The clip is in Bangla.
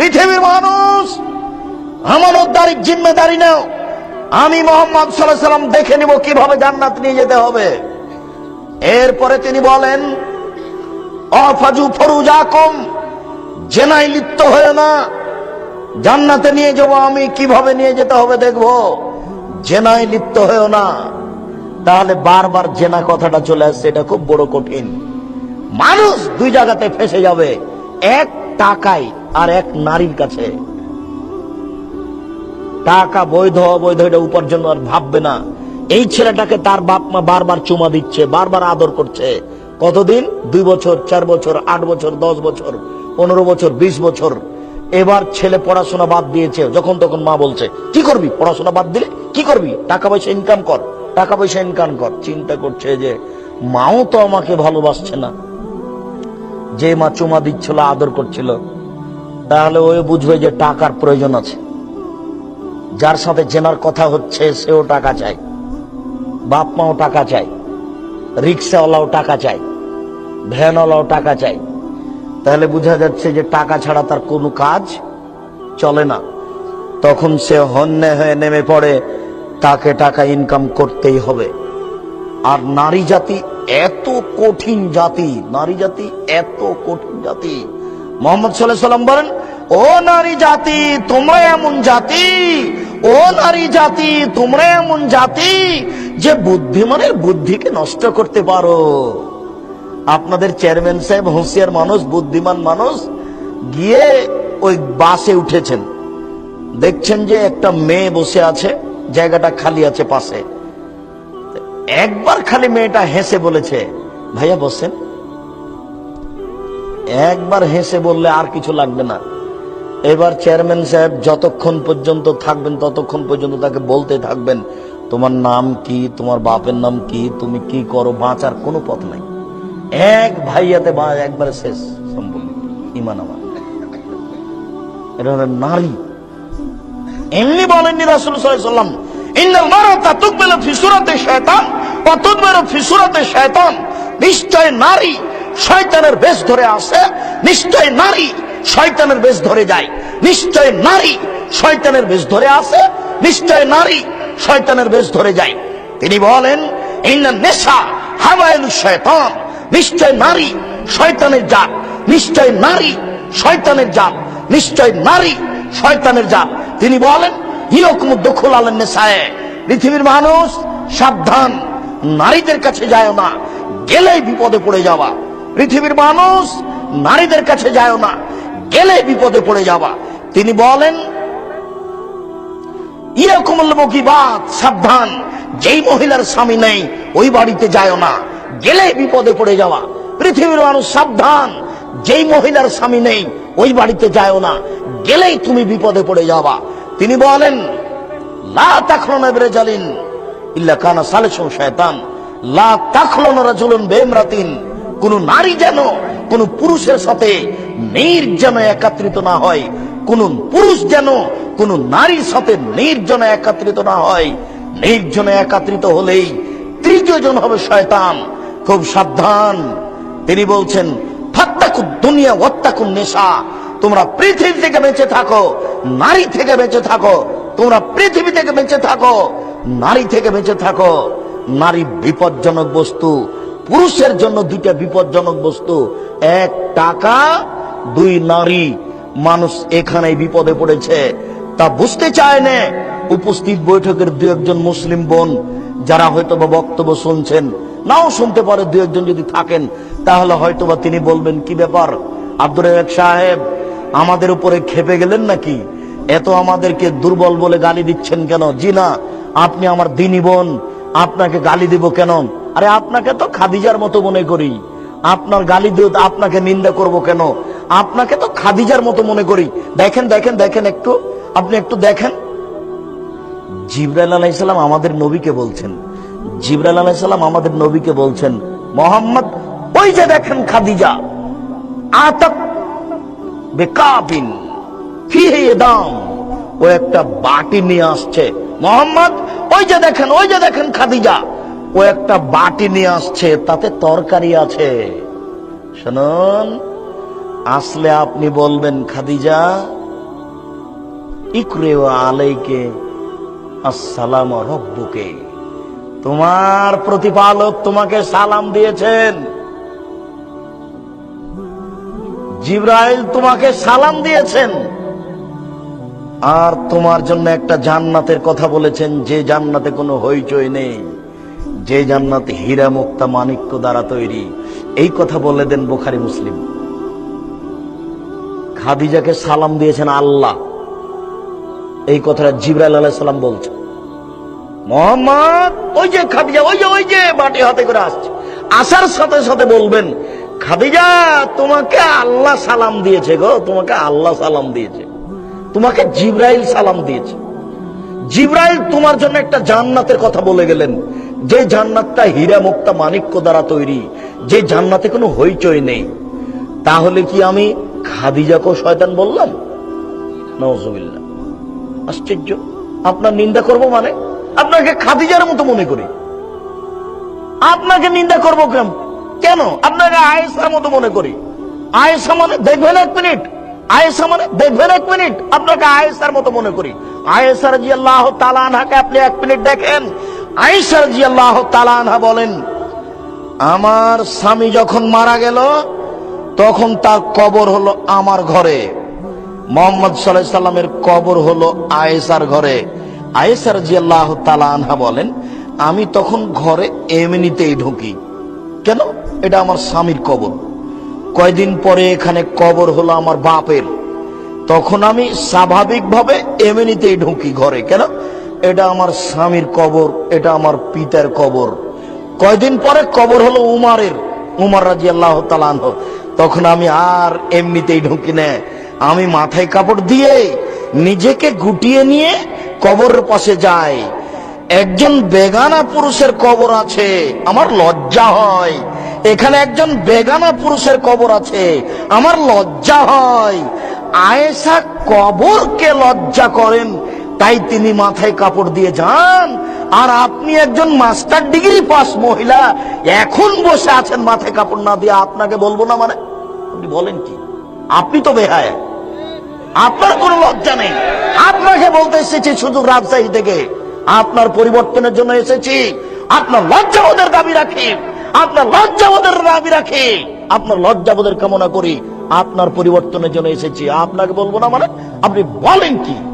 পৃথিবীর মানুষ আমানতদারি জিম্মেদারি নাও। আমি মোহাম্মদ সাল্লাম দেখে নিব কীভাবে জান্নাত নিয়ে যেতে হবে। এরপরে তিনি বলেন, অফাজু ফরুজাকুম জেনাই লিপ্ত হয়ে না। জান্নাতে নিয়ে যাব আমি, কীভাবে নিয়ে যেতে হবে দেখব। জেনায় লিপ্ত হয়েও না। তাহলে বারবার জেনা কথাটা চলে আসছে, এটা খুব বড় কঠিন। মানুষ দুই জায়গাতে ফেসে যাবে। এক টাকায় আর এক নারীর কাছে। টাকা বৈধ, অবৈধ, এটা উপার্জন আর ভাববে না। এই ছেলেটাকে তার বাপ মা বারবার চুমা দিচ্ছে, বারবার আদর করছে। কতদিন? দুই বছর, চার বছর, আট বছর, দশ বছর, পনেরো বছর, বিশ বছর। এবার ছেলে পড়াশোনা বাদ দিয়েছে, যখন তখন মা বলছে, কি করবি? পড়াশোনা বাদ দিলে কি করবি? টাকা পয়সা ইনকাম কর, টাকা পয়সা ইনকাম কর। চিন্তা করছে যে, মাও তো আমাকে ভালোবাসছে না। যে মা চুমা দিচ্ছিল, আদর করছিল, তাহলে ওই বুঝবে যে টাকার প্রয়োজন আছে। যার সাথে জেনার কথা হচ্ছে, সেও টাকা চায়। বাপ মাও টাকা চায়। রিক্সাওয়ালাও টাকা চায়। ভ্যানওয়ালাও টাকা চায়। তাহলে বোঝা যাচ্ছে যে টাকা ছাড়া তার কোনো কাজ চলে না। তখন সে হন্যে হয়ে নেমে পড়ে, তাকে টাকা ইনকাম করতেই হবে। আর নারী জাতি এত কঠিন জাতি, নারী জাতি, এত কঠিন জাতি। মোহাম্মদ সাল্লাহ সাল্লাম বলেন, ও নারী জাতি, তোমরা এমন জাতি, ও নারী জাতি, তোমরা এমন জাতি যে বুদ্ধিমানের বুদ্ধিকে নষ্ট করতে পারো। আপনাদের চেয়ারম্যান সাহেব, হুঁশিয়ার মানুষ, বুদ্ধিমান মানুষ গিয়ে ওই বাসে উঠেছেন। দেখছেন যে একটা মেয়ে বসে আছে, জায়গাটা খালি আছে পাশে। একবার খালি মেয়েটা হেসে বলেছে, ভাইয়া বসেন। একবার হেসে বললে আর কিছু লাগবে না। এবার চেয়ারম্যান সাহেব যতক্ষণ পর্যন্ত থাকবেন, ততক্ষণ পর্যন্ত তাকে বলতে থাকবেন, তোমার নাম কি? তোমার বাপের নাম কি? তুমি কি করো? বাঁচার কোনো পথ নাই। এক ভাইয়াতে একবারে শেষ সম্পূর্ণ, ইমান আমার। এটা হলো নারী। এমনি বলেননি রাসুল সাল্লাম মারাতা তুকবেল ফি সুরাতে শয়তান। ওয়া তুদবের শয়তান নিশ্চয় নারী শয়তানের বেশ ধরে আসে নারী শয়তানের বেশ ধরে যায় নারী শয়তানের বেশ ধরে আসে নিশ্চয় নারী শয়তানের বেশ ধরে যায়। তিনি বলেন নেশা নিশ্চয় নারী শয়তানের জাত, নিশ্চয় নারী শয়তানের জাত, নিশ্চয় নারী শয়তানের জাত। তিনি বলেন হিরকম দখল আলেন নেশায়। পৃথিবীর মানুষ সাবধান। নারীদের কাছে যায় না, গেলেই বিপদে পড়ে যাওয়া। পৃথিবীর মানুষ নারীদের কাছে যায় না গেলে বিপদে পড়ে যাওয়া। তিনি বলেন এরকম বাদ সাবধান, যেই মহিলার স্বামী নেই, ওই বাড়িতে যায় না গেলে বিপদে পড়ে যাওয়া। পৃথিবীর মানুষ সাবধান, যেই মহিলার স্বামী নেই, ওই বাড়িতে যায় না, গেলেই তুমি বিপদে পড়ে যাওয়া। তিনি বলেন, লা তাখলনা বেরেজালিন কানা নারী যেন কোন পুরুষের সাথে নির্জন একাত্রিত না হয়, কোন পুরুষ যেন কোন নারীর সাথে নির্জনে একাত্রিত না হয়, নির্জনে একাত্রিত হলেই তৃতীয় জন হবে শয়তান। খুব সাবধান। তিনি বলছেন, ফাত্তাকুদ দুনিয়া ওয়াত্তাকুন নেশা তোমরা পৃথিবী থেকে বেঁচে থাকো, নারী থেকে বেঁচে থাকো, তোমরা পৃথিবী থেকে বেঁচে থাকো। নারী থেকে বেঁচে থাকো। নারী বিপজ্জনক বস্তু, পুরুষের জন্য দুইটা বিপজ্জনক বস্তু। এক টাকা, দুই নারী। মানুষ এখানে বিপদে পড়েছে। তা বুঝতে চায় না। উপস্থিত বৈঠকের দু একজন মুসলিম বোন, যারা হয়তো বা বক্তব্য শুনছেন, নাও শুনতে পারে দু একজন যদি থাকেন, তাহলে হয়তো বা তিনি বলবেন, কি ব্যাপার? আব্দুর সাহেব, আমাদের উপরে খেপে গেলেন নাকি? এত আমাদেরকে দুর্বল বলে গালি দিচ্ছেন কেন? জি না আপনি আমার দিনী বোন, আপনাকে গালি দিব কেন? আরে আপনাকে তো খাদিজার মতো মনে করি। আপনার গালি দিয়ে আপনাকে নিন্দা করব কেন? আপনাকে তো খাদিজার মতো মনে করি। দেখেন দেখেন দেখেন একটু। আপনি একটু দেখেন। জিব্রাইল আমাদের নবীকে বলছেন। জিব্রাইল আলাইসাল্লাম আমাদের নবীকে বলছেন, মোহাম্মদ, ওই যে দেখেন খাদিজা, আতক বেকাবিন, ফিহে দাম ও একটা বাটি নিয়ে আসছে মোহাম্মদ, ওই যে দেখেন, ওই যে দেখেন খাদিজা। ও একটা বাটি নিয়ে আসছে, তাতে তরকারি আছে। শুনুন, আসলে আপনি বলবেন, খাদিজা, ইকরে আলাইকে আসসালাম রব্বুকে। তোমার প্রতিপালক তোমাকে সালাম দিয়েছেন। জিব্রাইল তোমাকে সালাম দিয়েছেন। আর তোমার জন্য একটা জান্নাতের কথা বলেছেন, যে জান্নাতে কোনো হইচই নেই। যে জান্নাত হীরা মুক্তা মানিক্য দ্বারা তৈরি। এই কথা বলে দেন বোখারি মুসলিম। খাদিজাকে সালাম দিয়েছেন আল্লাহ। এই কথাটা জিব্রাইল সালাম বলছেন। মোহাম্মদ, ওই যে খাদিজা, ওই যে ওই যে বাটি হাতে করে আসছে। আসার সাথে সাথে বলবেন, খাদিজা, তোমাকে আল্লাহ সালাম দিয়েছে গো, তোমাকে আল্লাহ সালাম দিয়েছে। তোমাকে জিব্রাইল সালাম দিয়েছে। জিব্রাইল তোমার জন্য একটা জান্নাতের কথা বলে গেলেন। যে জান্নাতটা হীরা মুক্তা মানিক্য দ্বারা তৈরি, যে জান্নাতে কোনো হইচই নেই। তাহলে কি আমি খাদিজাকেও শয়তান বললাম? নজবিল্লা আশ্চর্য। আপনার নিন্দা করব মানে? আপনাকে খাদিজার মতো মনে করি। আপনাকে নিন্দা করব কেন কেন? আপনাকে আয়েসার মতো মনে করি। আয়েসা মানে দেখবেন এক মিনিট। আয়েসা মানে দেখবেন এক মিনিট আপনাকে আয়েসার মতো মনে করি। আয়েসার জি আল্লাহ তালানহাকে আপনি এক মিনিট দেখেন। আয়েসার জি আল্লাহ তালানহা বলেন, আমার স্বামী যখন মারা গেল, তখন তার কবর হলো আমার ঘরে। মোহাম্মদ সাল্লাহ সাল্লামের কবর হলো আয়েসার ঘরে। আয়েসার জি আল্লাহ তালানহা বলেন, আমি তখন ঘরে এমনিতেই ঢুকি। কেন? এটা আমার স্বামীর কবর। কয়দিন পরে এখানে কবর হলো আমার বাপের। তখন আমি স্বাভাবিকভাবে এমনিতেই ঢুকি ঘরে। কেন? এটা আমার স্বামীর কবর, এটা আমার পিতার কবর। কয়দিন পরে কবর হলো উমারের, উমার রাজি আল্লাহ তালানহ তখন আমি আর এমনিতেই ঢুকি না। আমি মাথায় কাপড় দিয়ে নিজেকে গুটিয়ে নিয়ে কবরের পাশে যাই। একজন বেগানা পুরুষের কবর আছে, আমার লজ্জা হয়। এখানে একজন বেগানা পুরুষের কবর আছে। আমার লজ্জা হয়। আয়েশা কবরকে লজ্জা করেন। তাই তিনি মাথায় কাপড় দিয়ে যান। আর আপনি একজন মাস্টার ডিগ্রি পাস মহিলা, এখন বসে আছেন মাথায় কাপড় না দিয়ে। আপনাকে বলব না মানে? আপনি বলেন কি? আপনি তো বেহায়। আপনার কোনো লজ্জা নেই। আপনাকে বলতে এসেছি শুধু রাজশাহী থেকে। আপনার পরিবর্তনের জন্য এসেছি। আপনার লজ্জা ওদের দাবি রাখি। আপনার লজ্জা লজ্জাবোধের দাবি রাখি। আপনার লজ্জা লজ্জাবোধের কামনা করি। আপনার পরিবর্তনের জন্য এসেছি। আপনাকে বলব না মানে? আপনি বলেন কি?